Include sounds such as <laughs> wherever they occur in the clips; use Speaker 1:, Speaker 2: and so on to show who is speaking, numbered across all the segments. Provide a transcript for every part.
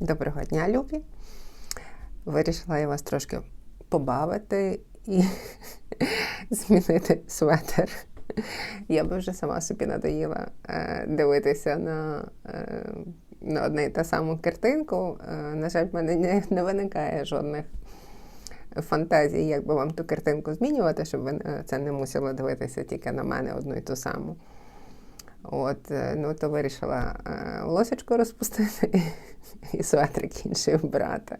Speaker 1: Доброго дня, Любі. Вирішила я вас трошки побавити і <laughs> змінити светер. Я би вже сама собі надоїла е, дивитися на, е, на одне і та саму картинку. Е, на жаль, в мене не, не виникає жодних фантазій, як би вам ту картинку змінювати, щоб ви це не мусили дивитися тільки на мене одну і ту саму. От, е, ну то вирішила е, волосечко розпустити і светрик інший вбрати.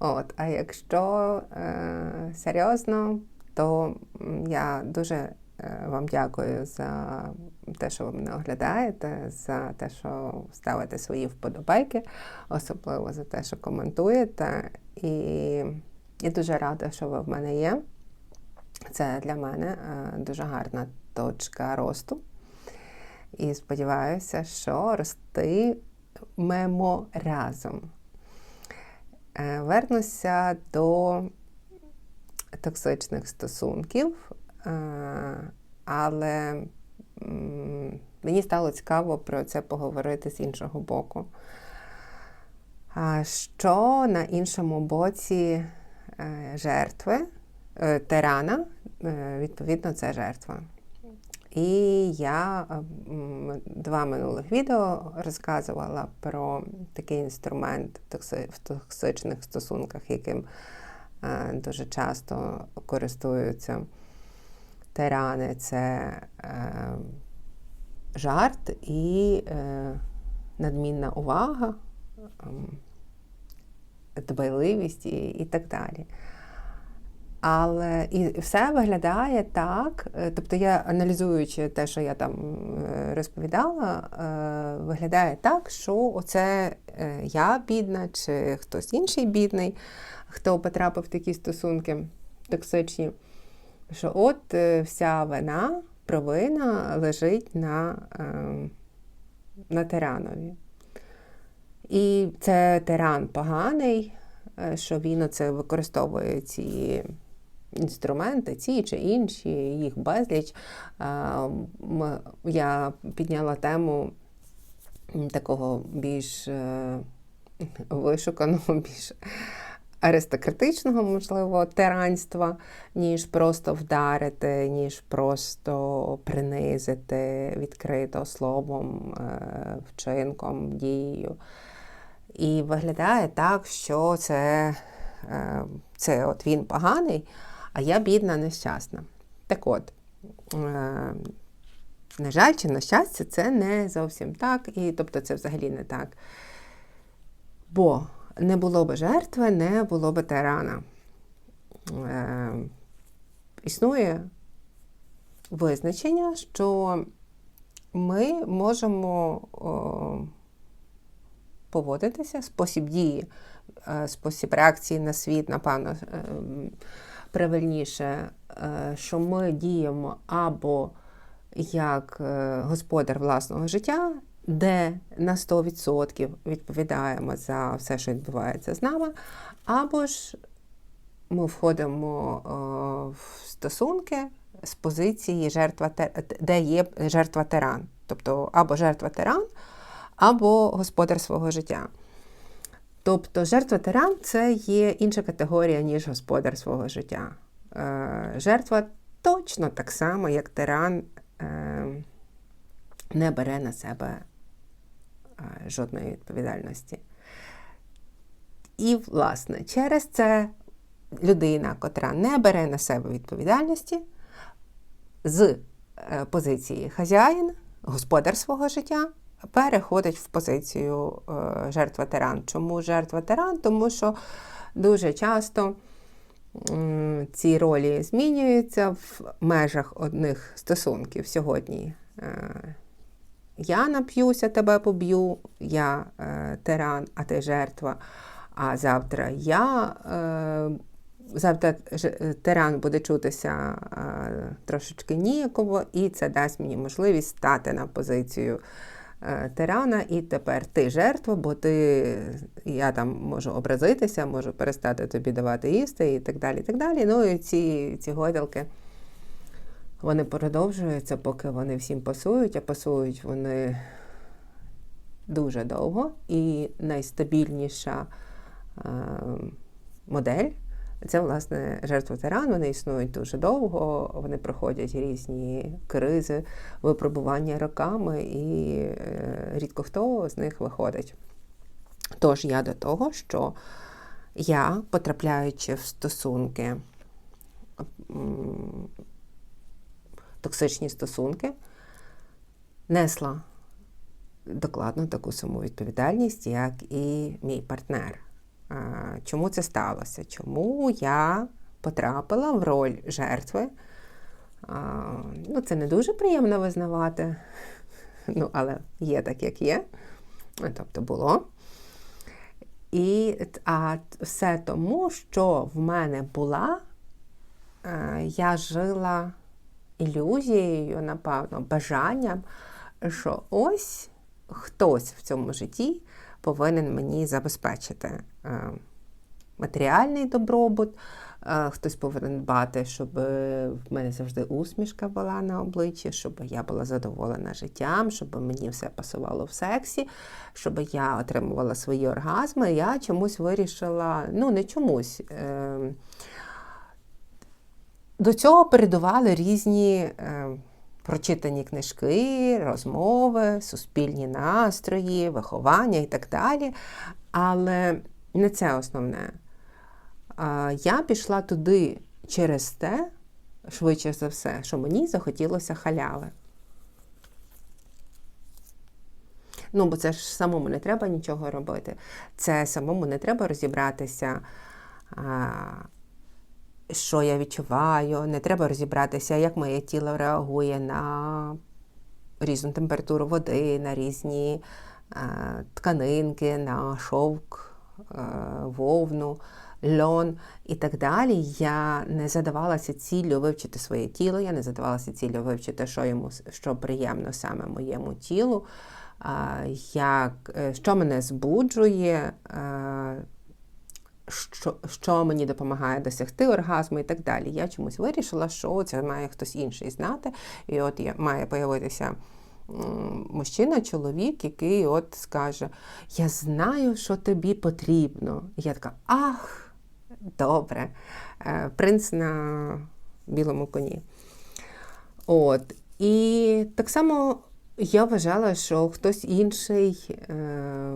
Speaker 1: От, а якщо е, серйозно, то я дуже е, вам дякую за те, що ви мене оглядаєте, за те, що ставите свої вподобайки, особливо за те, що коментуєте. І я дуже рада, що ви в мене є. Це для мене е, дуже гарна точка росту. І сподіваюся, що ростимемо разом. Е, Вернуся до токсичних стосунків, е, але мені стало цікаво про це поговорити з іншого боку. Що на іншому боці е, жертви, тирана, відповідно, це жертва. І я е, два минулих відео розказувала про такий інструмент в токсичних стосунках, яким е, дуже часто користуються тирани. Це е, жарт і е, надмінна увага, ем, дбайливість і так далі. Але і все виглядає так. е, Тобто, я аналізуючи те, що я там е, розповідала, е, виглядає так, що оце я бідна, чи хтось інший бідний, хто потрапив в такі стосунки токсичні, що от вся вина, провина лежить на, на тиранові. І це тиран поганий, що він оце використовує ці інструменти, ці чи інші, їх безліч. Я підняла тему такого більш е, вишуканого, <laughs> більш аристократичного, можливо, тиранства, ніж просто вдарити, ніж просто принизити відкрито словом, е, вчинком, дією. І виглядає так, що це, е, це от він поганий, а я бідна, нещасна. Так от, е, на жаль, чи на щастя, це не зовсім так, і тобто це взагалі не так. Бо не було б жертви, не було б тирана. Е, існує визначення, що ми можемо о, поводитися, спосіб дії, е, спосіб реакції на світ, напевно, е, м, правильніше, е, що ми діємо або як е, господар власного життя, де на 100% відповідаємо за все, що відбувається з нами, або ж ми входимо е, в стосунки з позиції жертва, де є жертва тиран. Тобто або жертва тиран, або господар свого життя. Тобто жертва тиран це є інша категорія, ніж господар свого життя. Е, Жертва точно так само, як тиран, е, не бере на себе е, жодної відповідальності. І, власне, через це людина, котра не бере на себе відповідальності, з позиції хазяїн, господар свого життя, переходить в позицію е, жертва тиран. Чому жертва тиран? Тому що дуже часто ці ролі змінюються в межах одних стосунків сьогодні. е, Я нап'юся, тебе поб'ю, я е, тиран, а ти жертва. А завтра я завтра тиран буде чутися трошечки ніяково, і це дасть мені можливість стати на позицію тирана, і тепер ти жертва, бо ти, я там можу образитися, можу перестати тобі давати їсти і так далі. І так далі. Ну і ці, ці гойдалки. Вони продовжуються, поки вони всім пасують, а пасують вони дуже довго, і найстабільніша е, модель це, власне, жертва тиран. Вони існують дуже довго, вони проходять різні кризи, випробування роками, і е, рідко хто з них виходить. Тож я до того, що я, потрапляючи в стосунки, токсичні стосунки, несла докладно таку саму відповідальність, як і мій партнер. Чому це сталося? Чому я потрапила в роль жертви? Ну, Це не дуже приємно визнавати, <laughs> ну, але є так, як є. Тобто було. І а все тому, що в мене була, я жила ілюзією, напевно, бажанням, що ось хтось в цьому житті повинен мені забезпечити е, матеріальний добробут, е, хтось повинен дбати, щоб в мене завжди усмішка була на обличчі, щоб я була задоволена життям, щоб мені все пасувало в сексі, щоб я отримувала свої оргазми. Я чомусь вирішила, ну не чомусь. Е, до цього передували різні прочитані книжки, розмови, суспільні настрої, виховання і так далі. Але не це основне. Я пішла туди через те, швидше за все, що мені захотілося халяви. Ну, бо це ж самому не треба нічого робити. Це самому не треба розібратися що я відчуваю, не треба розібратися, як моє тіло реагує на різну температуру води, на різні е, тканинки, на шовк, е, вовну, льон і так далі. Я не задавалася ціллю вивчити своє тіло, я не задавалася ціллю вивчити, що йому що приємно саме моєму тілу, е, як, що мене збуджує. Що що мені допомагає досягти оргазму і так далі. Я чомусь вирішила, що це має хтось інший знати. І от має появитися мужчина, чоловік, який от скаже: Я знаю, що тобі потрібно. І я така, ах, добре, е, принц на білому коні. От. І так само я вважала, що хтось інший. Е,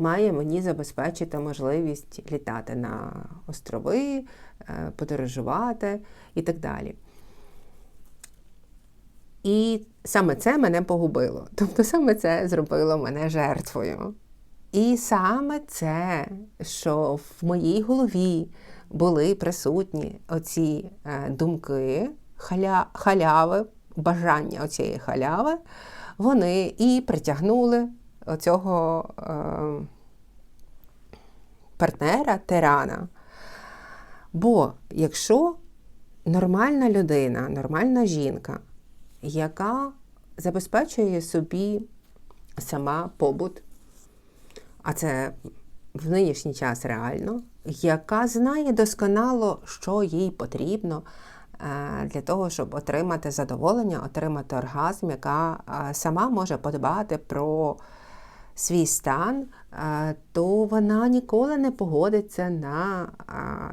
Speaker 1: має мені забезпечити можливість літати на острови, е, подорожувати і так далі. І саме це мене погубило. <laughs> Тобто саме це зробило мене жертвою. І саме це, що в моїй голові були присутні оці е, думки, халя, халяви, бажання оцієї халяви, вони і притягнули оцього е, партнера тирана. Бо якщо нормальна людина, нормальна жінка, яка забезпечує собі сама побут, а це в нинішній час реально, яка знає досконало, що їй потрібно е, для того, щоб отримати задоволення, отримати оргазм, яка е, сама може подбати про свій стан, то вона ніколи не погодиться на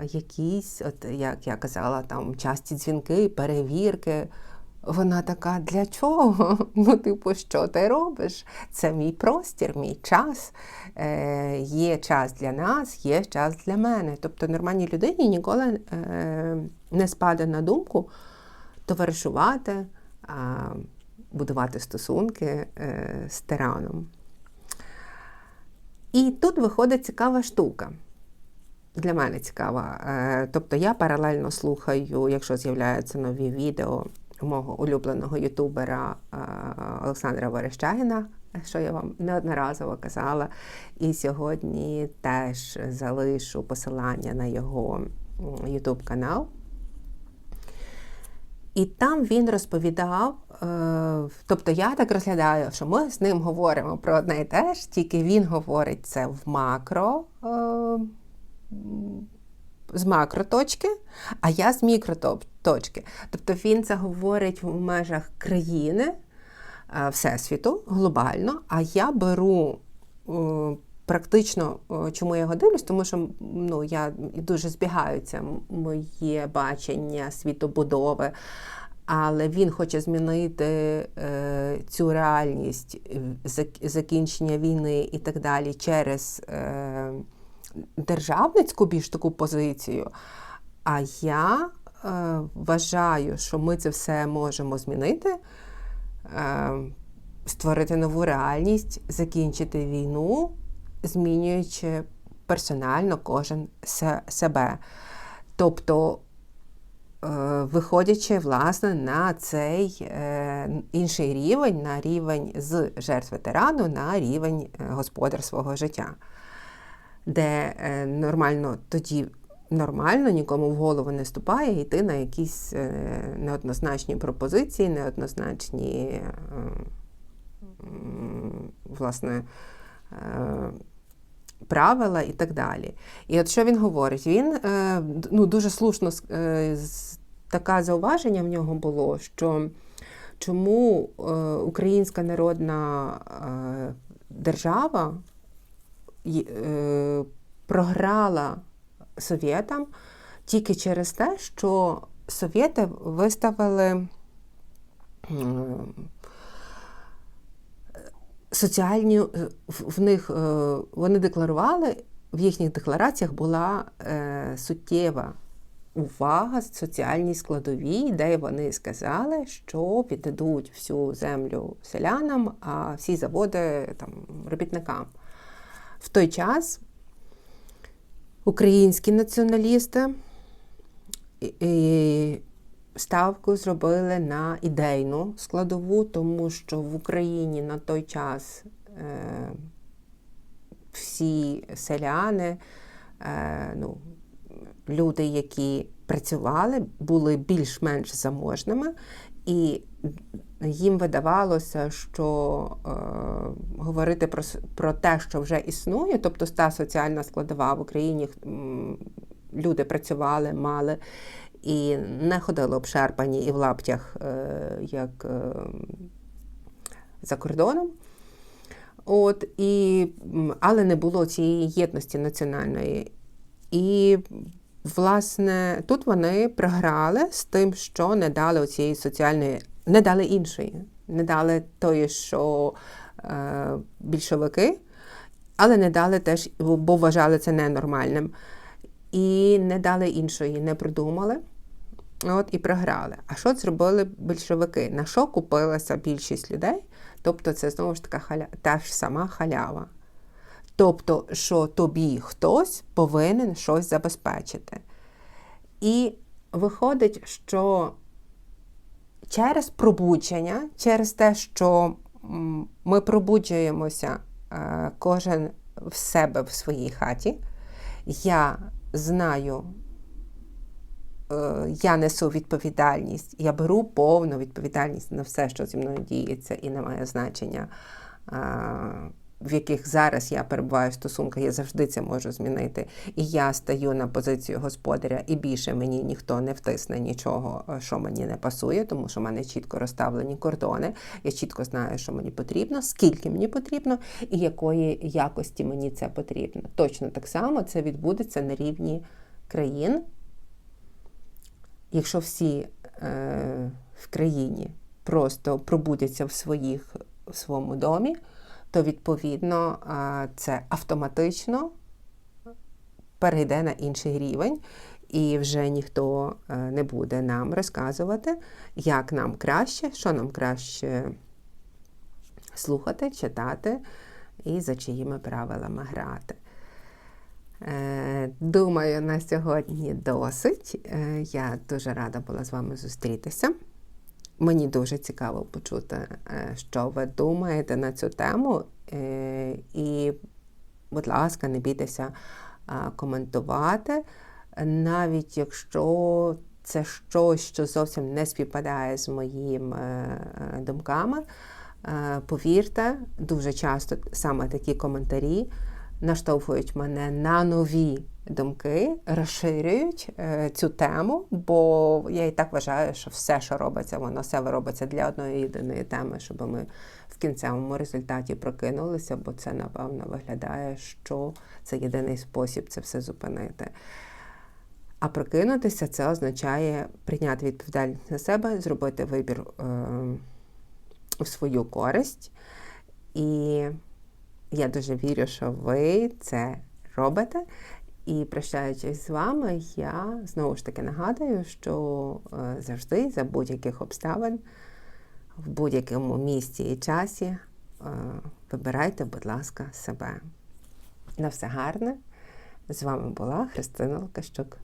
Speaker 1: якісь, от як я казала, там часті дзвінки, перевірки. Вона така, для чого? <laughs> Ну, типу, що ти робиш? Це мій простір, мій час. Е, Є час для нас, є час для мене. Тобто нормальній людині ніколи е, не спаде на думку товаришувати, е, будувати стосунки е, з тираном. І тут виходить цікава штука. Для мене цікава. Е, тобто я паралельно слухаю, якщо з'являються нові відео мого улюбленого ютубера е, Олександра Верещагіна, що я вам неодноразово казала. І сьогодні теж залишу посилання на його ютуб канал. І там він розповідав, тобто я так розглядаю, що ми з ним говоримо про одне і те ж, тільки він говорить це в макро, е, з макроточки, а я з мікроточки. Тобто він це говорить в межах країни, е, Всесвіту глобально, а я беру е, практично, е, чому я його дивлюсь, тому що ну, я дуже збігаються моє бачення світобудови. Але він хоче змінити е, цю реальність закінчення війни і так далі через е, державницьку більш таку позицію. А я е, вважаю, що ми це все можемо змінити, е, створити нову реальність, закінчити війну, змінюючи персонально кожен себе. Тобто, е, виходячи власне на цей е, інший рівень, на рівень з жертв ветерану, на рівень е, господар свого життя, де е, нормально тоді нормально, нікому в голову не ступає йти на якісь е, неоднозначні пропозиції, неоднозначні е, власне, е, правила і так далі. І от що він говорить? Він ну, дуже слушно таке зауваження в нього було, що чому Українська народна держава програла совєтам тільки через те, що совєти виставили соціальні в них е, вони декларували, в їхніх деклараціях була е, суттєва увага соціальній складовій, де вони сказали, що віддадуть всю землю селянам, а всі заводи там, робітникам. В той час українські націоналісти ставку зробили на ідейну складову, тому що в Україні на той час е, всі селяни, е, ну, люди, які працювали, були більш-менш заможними, і їм видавалося, що е, говорити про про те, що вже існує, тобто та соціальна складова в Україні люди працювали, мали і не ходили обшарпані і в лаптях, е, як е, за кордоном. От, і, Але не було цієї єдності національної. І Власне, тут вони програли з тим, що не дали цієї соціальної, не дали іншої, не дали тої, що е, більшовики, але не дали теж, бо вважали це ненормальним. І не дали іншої, не придумали. От і програли. А що зробили більшовики? На що купилася більшість людей? Тобто, це знову ж така халя... та ж сама халява. Тобто, що тобі хтось повинен щось забезпечити. І виходить, що через пробудження, через те, що ми пробуджуємося е, кожен в себе в своїй хаті, я знаю, е, я несу відповідальність, я беру повну відповідальність на все, що зі мною діється, і не має значення в яких зараз я перебуваю в стосунках, я завжди це можу змінити. І я стаю на позицію господаря, і більше мені ніхто не втисне нічого, е, що мені не пасує, тому що в мене чітко розставлені кордони. Я чітко знаю, що мені потрібно, скільки мені потрібно, і якої якості мені це потрібно. Точно так само це відбудеться на рівні країн. Якщо всі е, в країні просто пробудяться в своїх в своєму домі то відповідно це автоматично перейде на інший рівень, і вже ніхто е, не буде нам розказувати, як нам краще, що нам краще слухати, читати і за чиїми правилами грати. Е, думаю, на сьогодні досить. Е, я дуже рада була з вами зустрітися. Мені дуже цікаво почути, е, що ви думаєте на цю тему. Е, і, будь ласка, не бійтеся коментувати, навіть якщо це щось, що зовсім не співпадає з моїми е, думками. Повірте, дуже часто саме такі коментарі наштовхують мене на нові думки, розширюють е, цю тему, бо я і так вважаю, що все, що робиться, воно все робиться для одної єдиної теми, щоб ми в кінцевому результаті прокинулися, бо це, напевно, виглядає, що це єдиний спосіб це все зупинити. А прокинутися це означає прийняти відповідальність на себе, зробити вибір е, в свою користь. І я дуже вірю, що ви це робите. І прощаючись з вами, я знову ж таки нагадую, що е, завжди за будь-яких обставин, в будь-якому місці і часі е, вибирайте, будь ласка, себе. На все гарне. З вами була Христина Лукащук.